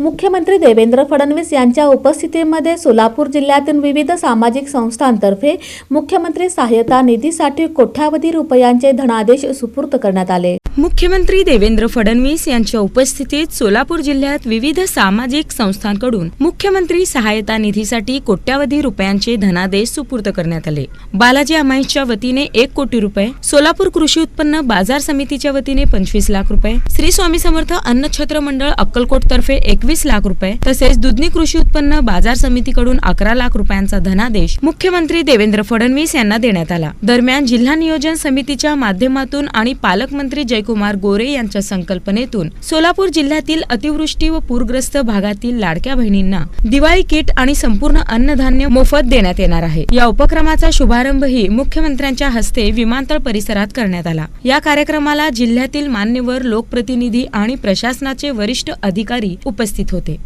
मुख्यमंत्री देवेंद्र फडणवीस यांच्या उपस्थितीमध्ये सोलापूर जिल्ह्यातील विविध सामाजिक संस्थांतर्फे मुख्यमंत्री सहाय्यता निधीसाठी कोट्यावधी रुपयांचे धनादेश सुपूर्द करण्यात आले. मुख्यमंत्री देवेंद्र फडणवीस यांच्या उपस्थितीत सोलापूर जिल्ह्यात विविध सामाजिक संस्थांकडून मुख्यमंत्री सहायता निधीसाठी कोट्यावधी रुपयांचे धनादेश सुपूर्द करण्यात आले. बालाजी अमाईच्या वतीने एक कोटी रुपये सोलापूर कृषी उत्पन्न बाजार समितीच्या वतीने पंचवीस लाख रुपये श्री स्वामी समर्थ अन्नछत्र मंडळ अक्कलकोट तर्फे एकवीस लाख रुपये तसेच दुधनी कृषी उत्पन्न बाजार समितीकडून अकरा लाख रुपयांचा धनादेश मुख्यमंत्री देवेंद्र फडणवीस यांना देण्यात आला. दरम्यान जिल्हा नियोजन समितीच्या माध्यमातून आणि पालकमंत्री जयकुमार गोरे यांच्या संकल्पनेतून सोलापूर जिल्ह्यातील अतिवृष्टी व पूरग्रस्त भागातील लाडक्या बहिणींना दिवाळी किट आणि संपूर्ण अन्नधान्य मोफत देण्यात येणार आहे. या उपक्रमाचा शुभारंभही मुख्यमंत्र्यांच्या हस्ते विमानतळ परिसरात करण्यात आला. या कार्यक्रमाला जिल्ह्यातील मान्यवर लोकप्रतिनिधी आणि प्रशासनाचे वरिष्ठ अधिकारी उपस्थित होते.